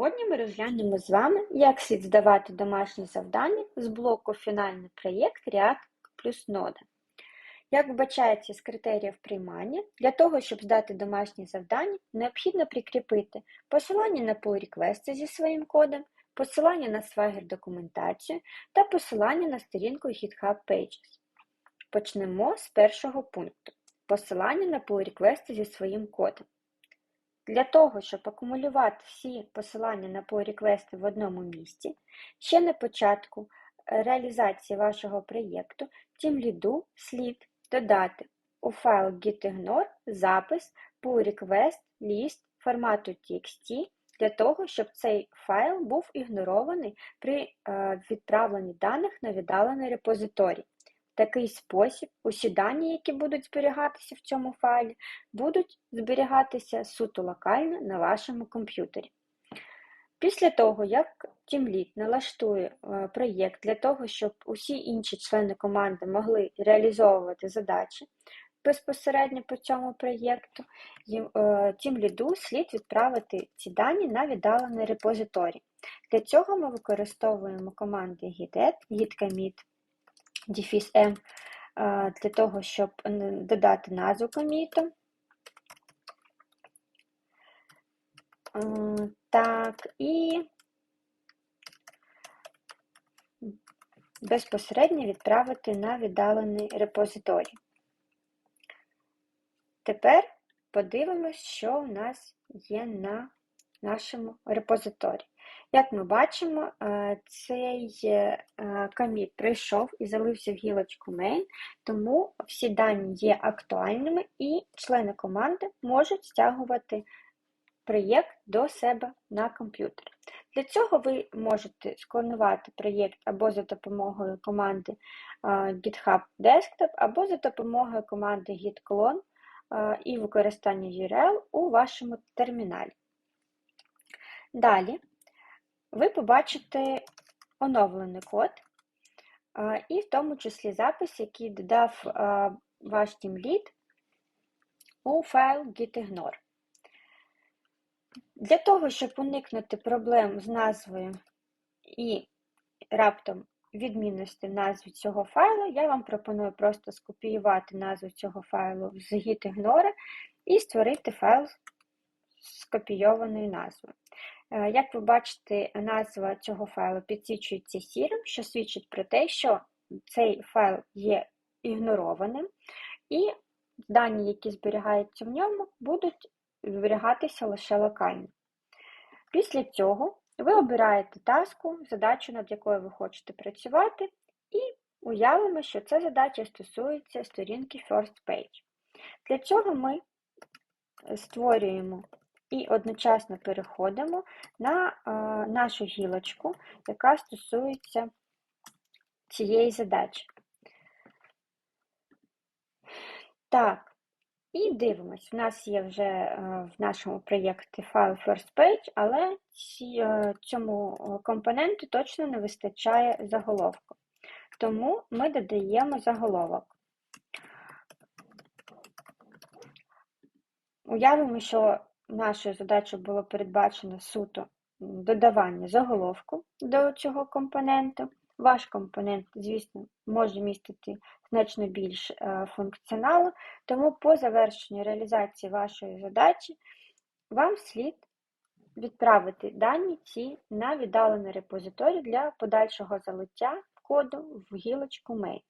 Сьогодні ми розглянемо з вами, як слід здавати домашні завдання з блоку Фінальний проєкт React плюс Node. Як вбачається з критеріїв приймання, для того, щоб здати домашні завдання, необхідно прикріпити посилання на pull request зі своїм кодом, посилання на Swagger документацію та посилання на сторінку GitHub Pages. Почнемо з першого пункту посилання на pull request зі своїм кодом. Для того, щоб акумулювати всі посилання на pull request в одному місці, ще на початку е, реалізації вашого проєкту TeamLead слід додати у файл gitignore запис pull request list формату txt для того, щоб цей файл був ігнорований при е, відправленні даних на віддалений репозиторій. Такий спосіб усі дані, які будуть зберігатися в цьому файлі, будуть зберігатися суто локально на вашому комп'ютері. Після того, як TeamLead налаштує е, проєкт для того, щоб усі інші члени команди могли реалізовувати задачі безпосередньо по цьому проєкту, е, TeamLead слід відправити ці дані на віддалений репозиторій. Для цього ми використовуємо команди git git-commit, дефіс е, для того, щоб додати назву коміту. Е, Так, і безпосередньо відправити на віддалений репозиторій. Тепер подивимось, що у нас є на нашому репозиторії. Як ми бачимо, е, цей е, коміт прийшов і залився в гілочку main, тому всі дані є актуальними і члени команди можуть стягувати проєкт до себе на комп'ютер. Для цього ви можете склонувати проєкт або за допомогою команди GitHub Desktop, або за допомогою команди git-clone і використання URL у вашому терміналі. Далі ви побачите оновлений код, і в тому числі запис, який додав ваш TeamLead у файл gitignore. Для того, щоб уникнути проблем з назвою і раптом відмінності в назві цього файлу, я вам пропоную просто скопіювати назву цього файлу з gitignore і створити файл з скопійованою назвою. Е, як ви бачите, назва цього файлу підсвічується сірим, що свідчить про те, що цей файл є ігнорованим, і дані, які зберігаються в ньому, будуть зберігатися лише локально. Після цього ви обираєте таску, задачу, над якою ви хочете працювати, і уявимо, що ця задача стосується сторінки First Page. Для цього ми створюємо і одночасно переходимо на е, нашу гілочку, яка стосується цієї задачі. Так, і дивимось, у нас є вже е, в нашому проєкті файл First Page, але е, цьому компоненту точно не вистачає заголовку. Тому ми додаємо заголовок. Уявимо, що нашою задачою було передбачено суто додавання заголовку до цього компоненту. Ваш компонент, звісно, може містити значно більш е, функціоналу, тому по завершенню реалізації вашої задачі вам слід відправити дані ці на віддалений репозиторій для подальшого залиття коду в гілочку main.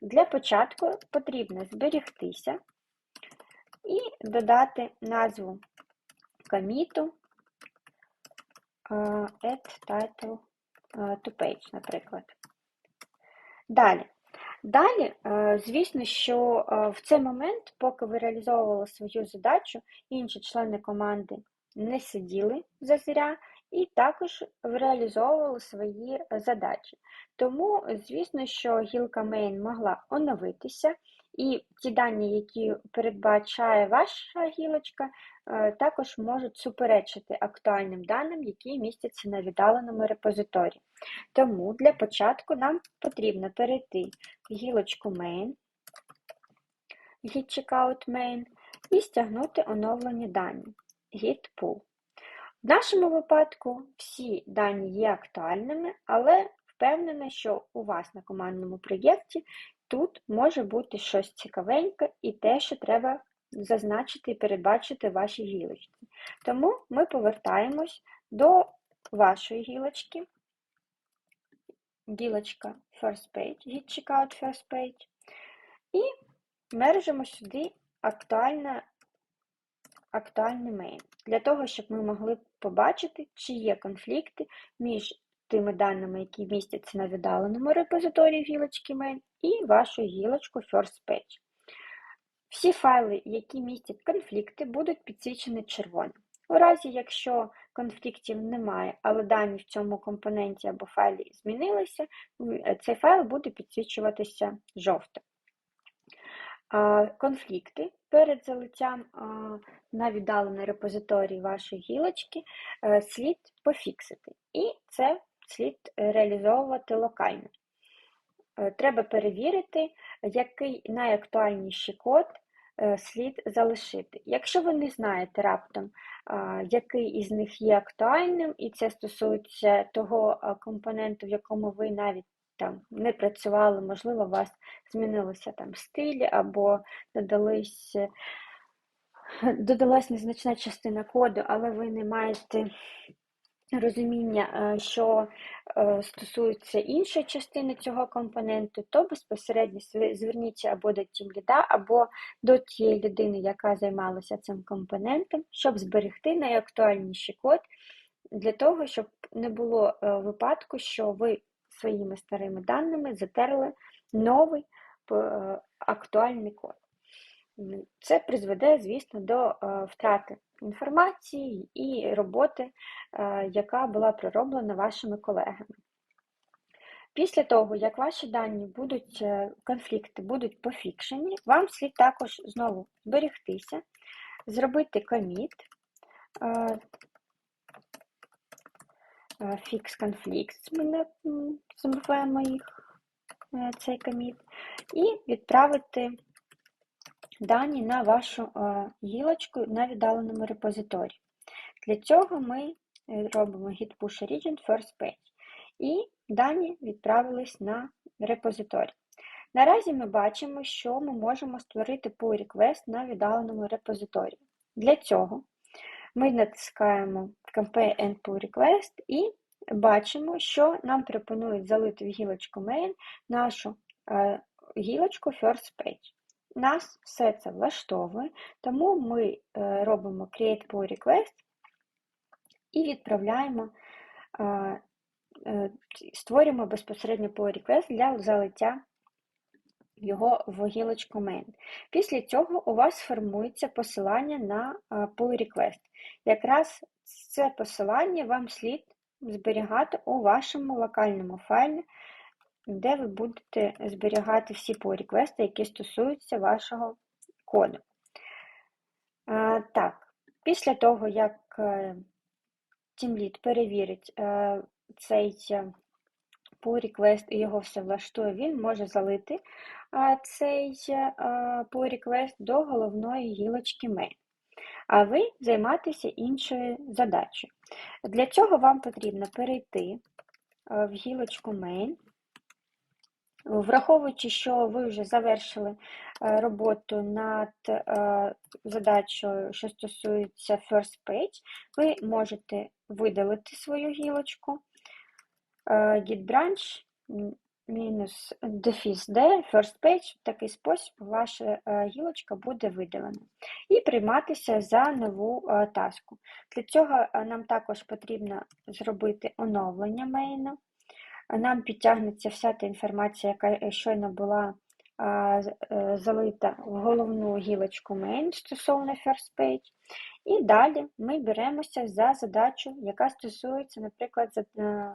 Для початку потрібно зберігтися і додати назву коміту add title to page, наприклад. Далі. Далі, звісно, що в цей момент, поки ви реалізовували свою задачу, інші члени команди не сиділи зазря і також реалізовували свої задачі. Тому, звісно, що гілка main могла оновитися, і ті дані, які передбачає ваша гілочка, е, також можуть суперечити актуальним даним, які містяться на віддаленому репозиторії. Тому для початку нам потрібно перейти в гілочку main, git checkout main і стягнути оновлені дані git pull. В нашому випадку всі дані є актуальними, але впевнена, що у вас на командному проєкті тут може бути щось цікавеньке і те, що треба зазначити і передбачити вашій гілочці. Тому ми повертаємось до вашої гілочки, гілочка First Page, Git Checkout First Page, і мержимо сюди актуальне, актуальний мейн, для того, щоб ми могли побачити, чи є конфлікти між тими даними, які містяться на віддаленому репозиторії гілочки main, і вашу гілочку First Page. Всі файли, які містять конфлікти, будуть підсвічені червоним. У разі, якщо конфліктів немає, але дані в цьому компоненті або файлі змінилися, цей файл буде підсвічуватися жовтим. Конфлікти перед залиттям на віддалений репозиторій вашої гілочки е, слід пофіксити. І це слід реалізовувати локально. Е, треба перевірити, який найактуальніший код е, слід залишити. Якщо ви не знаєте раптом, який із них є актуальним, і це стосується того компоненту, в якому ви навіть там не працювали, можливо, у вас змінилися там стилі або додались, додалась незначна частина коду, але ви не маєте розуміння, е, що е, стосується іншої частини цього компоненту, то безпосередньо зверніться або до тімліда, або до тієї людини, яка займалася цим компонентом, щоб зберегти найактуальніший код для того, щоб не було е, випадку, що ви своїми старими даними затерли новий актуальний код. Це призведе, звісно, до втрати інформації і роботи, е, яка була пророблена вашими колегами. Після того, як ваші дані будуть, е, конфлікти будуть пофікшені, вам слід також знову зберегтися, зробити коміт, е, fix conflicts, ми не забуваємо їх, цей коміт, і відправити дані на вашу е, гілочку на віддаленому репозиторії. Для цього ми е, робимо git push origin first page. І дані відправились на репозиторій. Наразі ми бачимо, що ми можемо створити pull request на віддаленому репозиторії. Для цього ми натискаємо Compare and Pull Request і бачимо, що нам пропонують залити в гілочку main нашу е, гілочку First Page. Нас все це влаштовує, тому ми е, робимо Create Pull Request і відправляємо, е, створюємо безпосередньо pull request для залиття його в гілочку main. Після цього у вас формується посилання на е, pull request. Якраз це посилання вам слід зберігати у вашому локальному файлі де ви будете зберігати всі pull які стосуються вашого коду. Так, після того, як TeamLead е, перевірить е, цей pull request і його все влаштує, він може залити цей pull request до головної гілочки main. А ви займатися іншою задачею. Для цього вам потрібно перейти е, в гілочку main, Враховуючи, що ви вже завершили е, роботу над е, задачою, що стосується First Page, ви можете видалити свою гілочку е, git branch мінус дефіс D, First Page, в такий спосіб ваша гілочка буде видалена. І прийматися за нову таску. Для цього нам також потрібно зробити оновлення мейна нам підтягнеться вся та інформація, яка щойно була е, залита в головну гілочку main стосовно first page. І далі ми беремося за задачу, яка стосується, наприклад, е,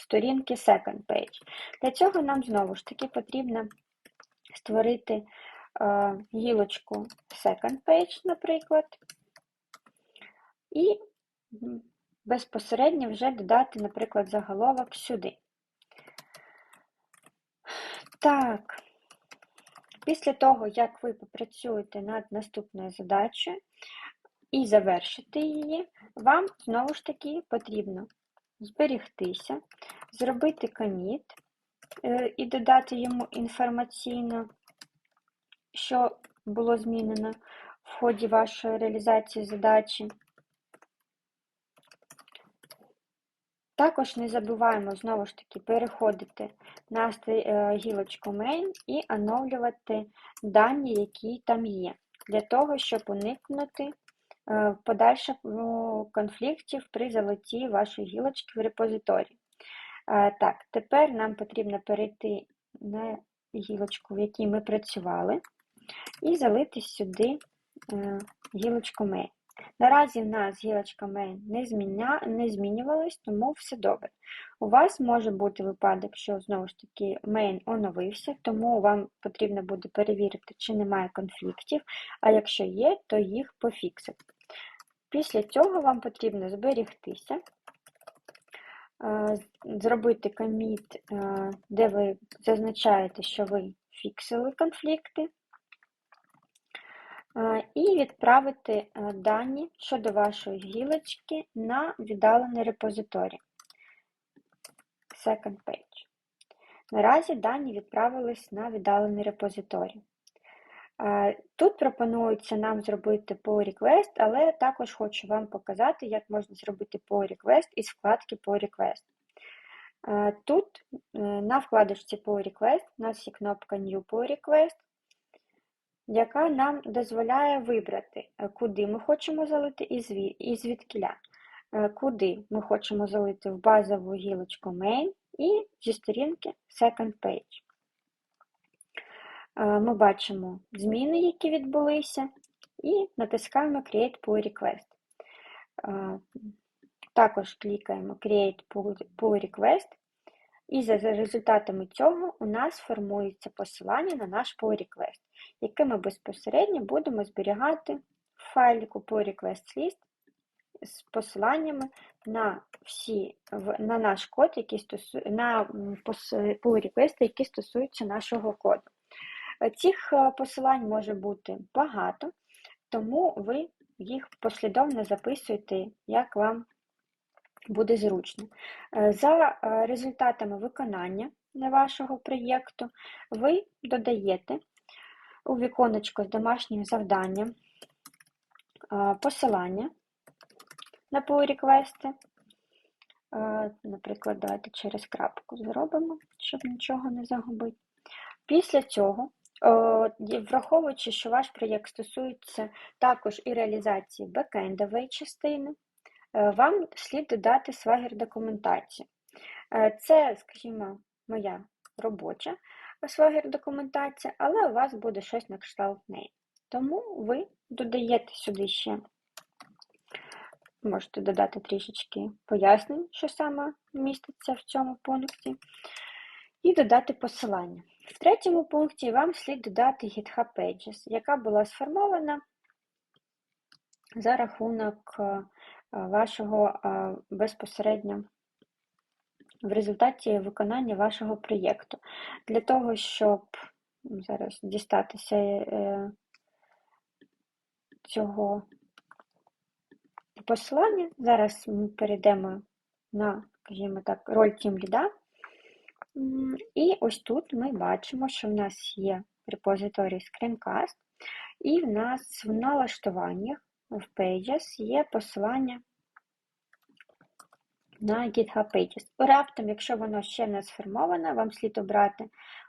сторінки second page. Для цього нам знову ж таки потрібно створити е, гілочку second page, наприклад, і безпосередньо вже додати, наприклад, заголовок сюди. Так, після того, як ви попрацюєте над наступною задачею, і завершити її, вам знову ж таки потрібно зберігтися, зробити коміт е, і додати йому інформаційно, що було змінено в ході вашої реалізації задачі. Також не забуваємо знову ж таки переходити на е, гілочку Main і оновлювати дані, які там є, для того, щоб уникнути е, подальших конфліктів при залиті вашої гілочки в репозиторії. Е, так, тепер нам потрібно перейти на гілочку, в якій ми працювали, і залити сюди гілочку Main. Наразі в нас гілочка main не зміня... не змінювалась, тому все добре. У вас може бути випадок, що знову ж таки main оновився, тому вам потрібно буде перевірити, чи немає конфліктів, а якщо є, то їх пофіксити. Після цього вам потрібно зберігтися, е, зробити коміт, е, де ви зазначаєте, що ви фіксили конфлікти. І відправити е, дані щодо вашої гілочки на віддалений репозиторій. Second page. Наразі дані відправились на віддалений репозиторій. Тут пропонується нам зробити pull request, але також хочу вам показати, як можна зробити pull request із вкладки pull request. Тут е, на вкладочці pull request у нас є кнопка New pull request яка нам дозволяє вибрати, е, куди ми хочемо залити і звідкіля. Е, куди ми хочемо залити в базову гілочку Main і зі сторінки Second Page. Е, ми бачимо зміни, які відбулися, і натискаємо Create Pull Request. Також клікаємо Create Pull Request, і за результатами цього у нас формується посилання на наш pull request яке ми безпосередньо будемо зберігати в файліку по request list з посиланнями на всі, на наш код, який стосу, на pull реквести які стосуються нашого коду. Цих е, посилань може бути багато, тому ви їх послідовно записуєте, як вам буде зручно. Е, за е, результатами виконання вашого проєкту ви додаєте у віконечко з домашнім завданням посилання на pull реквести Наприклад, давайте через крапку зробимо, щоб нічого не загубити. Після цього, враховуючи, що ваш проєкт стосується також і реалізації бекендової частини, е, вам слід додати свагер документацію. Е, це, скажімо, моя робоча Swagger документація, але у вас буде щось на кшталт неї. Тому ви додаєте сюди ще, можете додати трішечки пояснень, що саме міститься в цьому пункті, і додати посилання. В третьому пункті вам слід додати GitHub Pages, яка була сформована за рахунок е, вашого безпосередньо в результаті виконання вашого проєкту. Для того, щоб зараз дістатися е, цього посилання, зараз ми перейдемо на, скажімо так, роль тімліда. І ось тут ми бачимо, що в нас є репозиторій Screencast, і в нас в налаштуваннях в Pages є посилання на GitHub Pages. Раптом, якщо воно ще не сформоване, вам слід обрати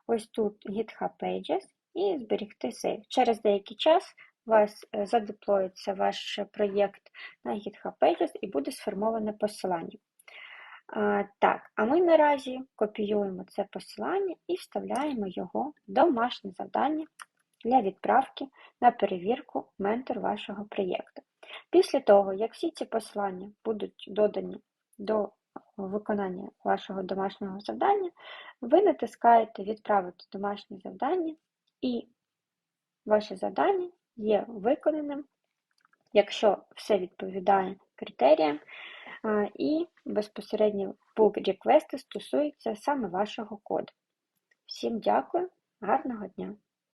ось тут GitHub Pages і зберегти сейв. Через деякий час у вас е, задеплоїться ваш проєкт на GitHub Pages і буде сформоване посилання. А, Так, а ми наразі копіюємо це посилання і вставляємо його в домашнє завдання для відправки на перевірку ментор вашого проєкту. Після того, як всі ці посилання будуть додані до виконання вашого домашнього завдання, ви натискаєте Відправити домашнє завдання, і ваше завдання є виконаним, якщо все відповідає критеріям, і безпосередньо pull реквести стосуються саме вашого коду. Всім дякую, гарного дня!